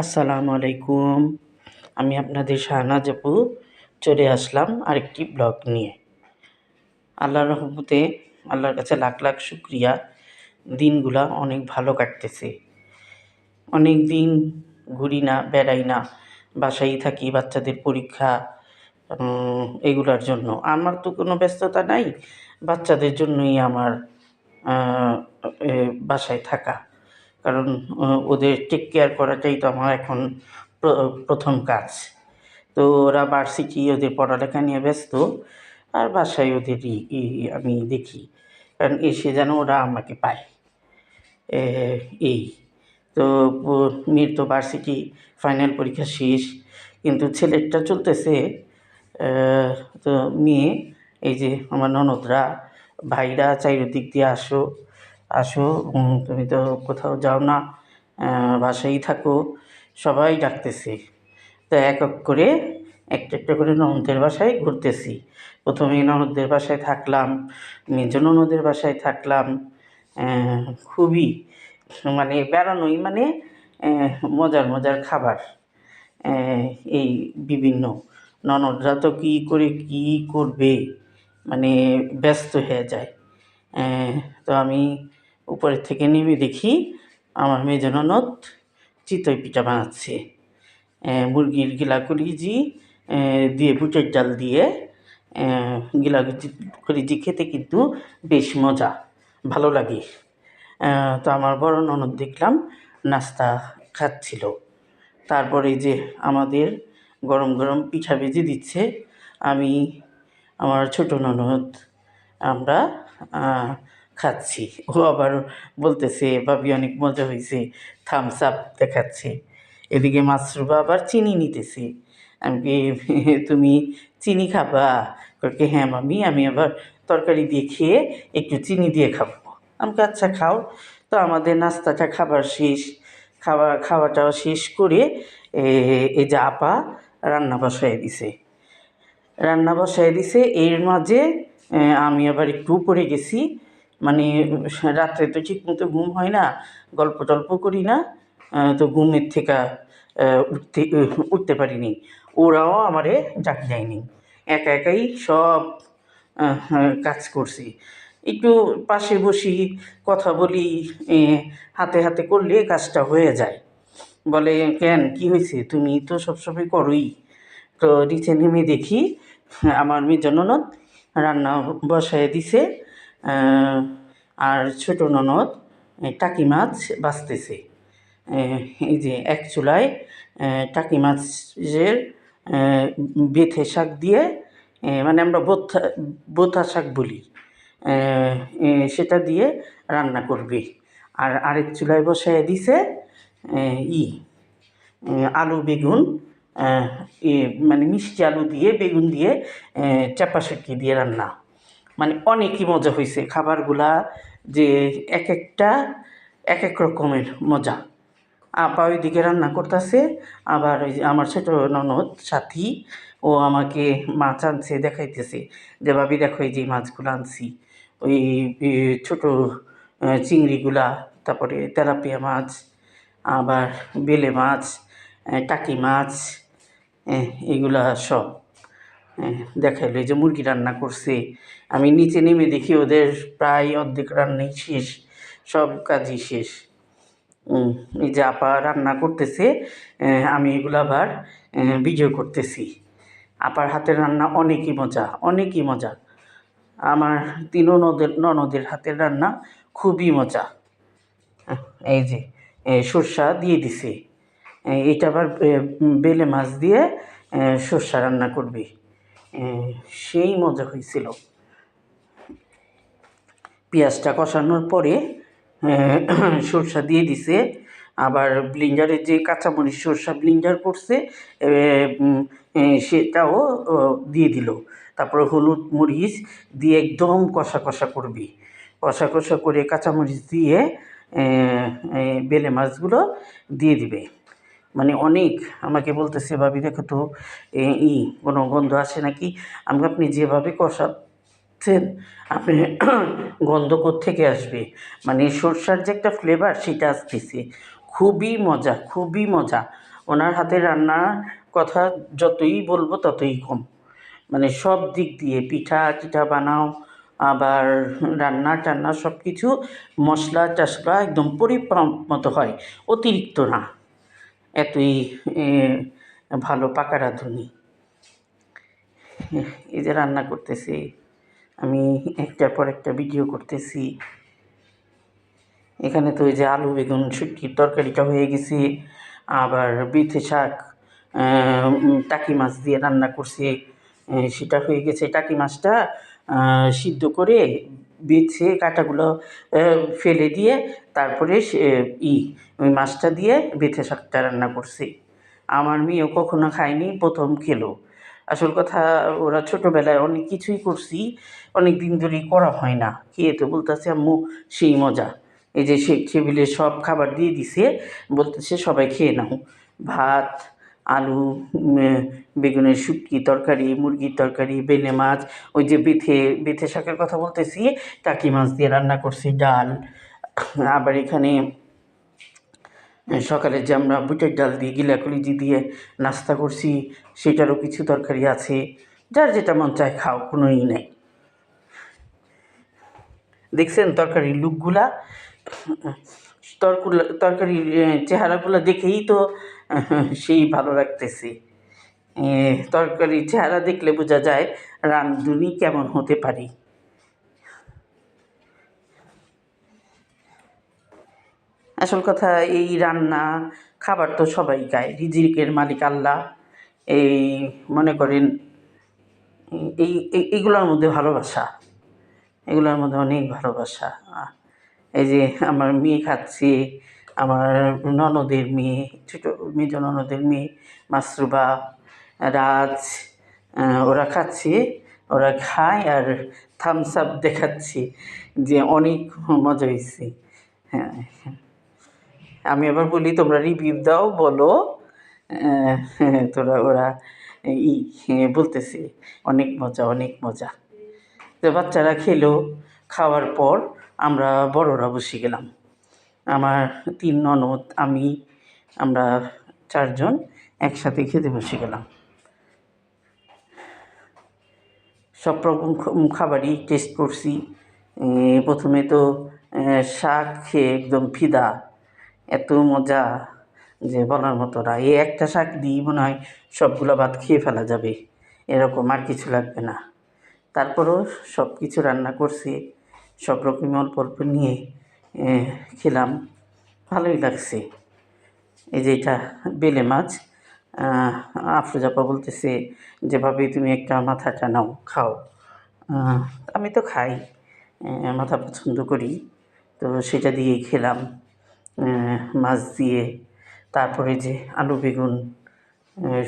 আসসালামু আলাইকুম। আমি আপনাদের শাহনাজ আপু চলে আসলাম আরেকটি ব্লগ নিয়ে। আল্লাহর রহমতে, আল্লাহর কাছে লাখ লাখ শুক্রিয়া। দিনগুলা অনেক ভালো কাটতেছে। অনেক দিন ঘুরি না, বেড়াই না, বাসায় থাকি, বাচ্চাদের পরীক্ষা এগুলার জন্য। আমার তো কোনো ব্যস্ততা নাই, বাচ্চাদের জন্যই আমার বাসায় থাকা। কারণ ওদের টেক কেয়ার করাটাই তো আমার এখন প্র- প্রথম কাজ। তো ওরা ভার্সিটি ওদের পড়ালেখা নিয়ে ব্যস্ত, আর বাসায় ওদের আমি দেখি। কারণ এসে যেন ওরা আমাকে পায়। এই। তো মেয়ের তো ভার্সিটি ফাইনাল পরীক্ষা শেষ, কিন্তু ছেলেরটা চলতেছে তো মেয়ে, এই যে আমার ননদরা, ভাইরা চারিদিক দিয়ে আসো আসো তুমি তো কোথাও যাও না বাসায় থাকো, সবাই ডাকতেছে। তো এক এক করে, একটা একটা করে ননদের বাসায় ঘুরতেছি। প্রথমে ননদের বাসায় থাকলাম মেজ ননদের বাসায় থাকলাম খুবই মানে বেড়ানোই মানে মজার মজার খাবার এই বিভিন্ন। ননদরা তো কী করে কী করবে মানে ব্যস্ত হয়ে যায়। তো আমি উপরের থেকে নেমে দেখি আমার মেজ ননদ চিতই পিঠা বানাচ্ছে। মুরগির গিলা কলিজি দিয়ে বুটের ডাল দিয়ে গিলা কলিজি খেতে কিন্তু বেশ মজা, ভালো লাগে। তো আমার বড় ননদ দেখলাম, নাস্তা খাচ্ছিল। তারপরে যে আমাদের গরম গরম পিঠা ভেজে দিচ্ছে, আমি, আমার ছোট ননদ, আমরা খাচ্ছি ও আবার বলতেছে, ভাবি, অনেক মজা হয়েছে থামস আপ দেখাচ্ছে। এদিকে মাসরুবা আবার চিনি নিতেছে। আমি তুমি চিনি খাবা? কয়ে হ্যাঁ মামি আমি আবার তরকারি দিয়ে খেয়ে একটু চিনি দিয়ে খাব। আমাকে আচ্ছা খাও। তো আমাদের নাস্তাটা খাবার শেষ। খাওয়া খাওয়াটাও শেষ করে এই যে আপা রান্না বসায় দিছে। রান্না বসায় দিছে, এর মাঝে আমি আবার একটু উপরে গেছি। মানে রাত্রে তো ঠিক মতো ঘুম হয় না, গল্প টল্প করি না তো ঘুমের থেকে উঠতে উঠতে পারিনি। ওরাও আমারে ডাক যায়নি একা একাই সব কাজ করছি। একটু পাশে বসি, কথা বলি হাতে হাতে করলে কাজটা হয়ে যায়। বলে, কেন, কি হয়েছে? তুমি তো সবসময় করোই। তো নিচে নেমে দেখি, আমার মেয়ে ননদ রান্না বসায় দিছে আর ছোট ননদ টাকি মাছ বাছতেছে আহ, এই যে এক চুলায় টাকি মাছের বেথে শাক দিয়ে মানে আমরা বোথা বোথা শাক বলি। সেটা দিয়ে রান্না করবে। আর আরেক চুলায় বসায় দিছে ই আলু বেগুন মানে মিষ্টি আলু দিয়ে বেগুন দিয়ে চাপা শুটকি দিয়ে রান্না। মানে অনেকই মজা হয়েছে খাবারগুলা যে এক একটা, এক এক রকমের মজা। আপা ওইদিকে রান্না করতেছে, আবার ওই যে আমার ছোটো ননদ সাথী, ও আমাকে মাছ আনছে, দেখাইতেছে। যে, ভাবি, দেখো যে মাছগুলো আনছি। ওই ছোটো চিংড়িগুলা, তারপরে তেলাপিয়া মাছ, আবার বেলে মাছ টাকি মাছ এগুলা সব। দেখাইলো এই যে মুরগি রান্না করছে। আমি নিচে নেমে দেখি ওদের প্রায় অর্ধেক রান্নাই শেষ, সব কাজই শেষ। এই যে আপা রান্না করতেছে আমি এগুলো আবার ভিডিও করতেছি। আপার হাতের রান্না অনেকই মজা অনেকই মজা। আমার তিন নদের ননদের হাতের রান্না খুবই মজা। এই যে সর্ষা দিয়ে দিছে। এটা আবার বেলে মাছ দিয়ে সর্ষা রান্না করবি। সেই মজা হয়েছিল। পেঁয়াজটা কষানোর পরে সরষা দিয়ে দিছে। আবার ব্লিঞ্জারের যে কাঁচামরিচ সরষা ব্লিঞ্জার করছে সেটাও দিয়ে দিল। তারপরে হলুদ মরিচ দিয়ে একদম কষা কষা করবি। কষা কষা করে কাঁচামরিচ দিয়ে বেলে মাছগুলো দিয়ে দিবে। মানে অনেক আমাকে বলতেছে, ভাবি, দেখো তো ই, কোনো গন্ধ আসে নাকি? আমি, আপনি যেভাবে কষাচ্ছেন, আপনি গন্ধ থেকে আসবে? মানে সরষার যে একটা ফ্লেভার সেটা আসতেছে। খুবই মজা খুবই মজা। ওনার হাতের রান্নার কথা যতই বলব, ততই কম। মানে সব দিক দিয়ে, পিঠা, টিঠা বানাও, আবার রান্না টান্না সব কিছু মশলা টশলা একদম পরিমাপ মতো হয়, অতিরিক্ত না। এতই ভালো পাকা রাঁধুনি এই যে রান্না করতেছি, আমি একটার পর একটা ভিডিও করতেছি। এখানে তো ওই যে আলু, বেগুন, শুটকির তরকারিটা হয়ে গেছে। আবার বিথে শাক টাকি মাছ দিয়ে রান্না করছি। সেটা হয়ে গেছে। টাকি মাছটা সিদ্ধ করে বেছে কাঁটাগুলো ফেলে দিয়ে তারপরে ই ওই মাছটা দিয়ে বেথে শাকটা রান্না করছি। আমার মেয়েও কখনো খায়নি, প্রথম খেলো। আসল কথা, ওরা ছোটোবেলায় অনেক কিছুই করছি অনেক দিন ধরেই করা হয় না। খেয়ে তো বলতেছে, আম্মু, সেই মজা। এই যে সে টেবিলে সব খাবার দিয়ে দিছে, বলতেছে, সবাই খেয়ে নাও। ভাত আলু বেগুনের শুটকি তরকারি, মুরগির তরকারি বেলে মাছ, ওই যে বেথে বেথে শাকের কথা বলতেছি, টাকি মাছ দিয়ে রান্না করছি, ডাল। আবার এখানে সকালে যে আমরা বুটের ডাল দিয়ে, গিলা কলিজি দিয়ে নাস্তা করছি, সেটারও কিছু তরকারি আছে। যার যেটা মন চায় খাও কোনো ই নেই। দেখছেন তরকারির লুকগুলা? তরকুলা, তরকারির চেহারাগুলো দেখেই তো সেই ভালো লাগতেছে। তরকারি চেহারা দেখলে বোঝা যায় রাঁধুনি কেমন হতে পারি। আসল কথা, এই রান্না, খাবার তো সবাই খায়। রিজিকের মালিক আল্লাহ। এই, মনে করেন, এই- এইগুলোর মধ্যে ভালোবাসা। এগুলোর মধ্যে অনেক ভালোবাসা। এই যে আমার মেয়ে খাচ্ছে আমার ননদের মেয়ে, ছোটো মেজ ননদের মেয়ে, মাসরুবা, রাজ ওরা খাচ্ছে, ওরা খায় আর থামস আপ দেখাচ্ছি যে অনেক মজা হয়েছে। হ্যাঁ আমি আবার বলি, তোমরা রিভিউ দাও, বলো তোরা, ওরা ই বলতেছে, অনেক মজা অনেক মজা। তো বাচ্চারা খেলো, খাওয়ার পর আমরা বড়রা বসে গেলাম। আমার তিন ননদ, আমি, আমরা চারজন একসাথে খেতে বসে গেলাম। সব রকম খাবারই টেস্ট করছি। প্রথমে তো শাক খেয়ে একদম ফিদা। এত মজা যে বলার মতো না। এই একটা শাক দিয়ে মনে হয় সবগুলো ভাত খেয়ে ফেলা যাবে। এরকম আর কিছু লাগবে না। তারপরেও সব কিছু রান্না করছি। সব রকমই অল্প অল্প নিয়ে খেলাম। ভালোই লাগছে। এই যে এটা বেলে মাছ আফরোজাপা বলতেছে যেভাবে তুমি একটা মাথাটা নাও, খাও। আমি তো খাই মাথা পছন্দ করি। তো সেটা দিয়েই খেলাম মাছ দিয়ে। তারপরে যে আলু, বেগুন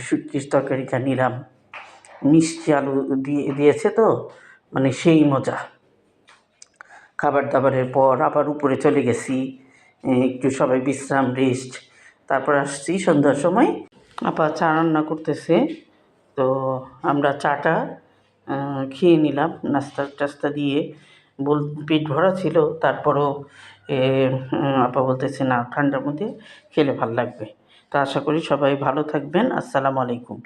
শুটকির তরকারিটা নিলাম। মিষ্টি আলু দিয়ে, দিয়েছে তো মানে সেই মজা। খাবার দাবারের পর আবার উপরে চলে গেছি। একটু সবাই বিশ্রাম রেস্ট তারপর আসছি সন্ধ্যার সময়। আপা চা রান্না করতেছে, তো আমরা চাটা খেয়ে নিলাম, নাস্তা টাস্তা দিয়ে। বল, পেট ভরা ছিল, তারপরও আপা বলতেছে, না, ঠান্ডার মধ্যে খেলে ভালো লাগবে। তো আশা করি সবাই ভালো থাকবেন। আসসালামু আলাইকুম।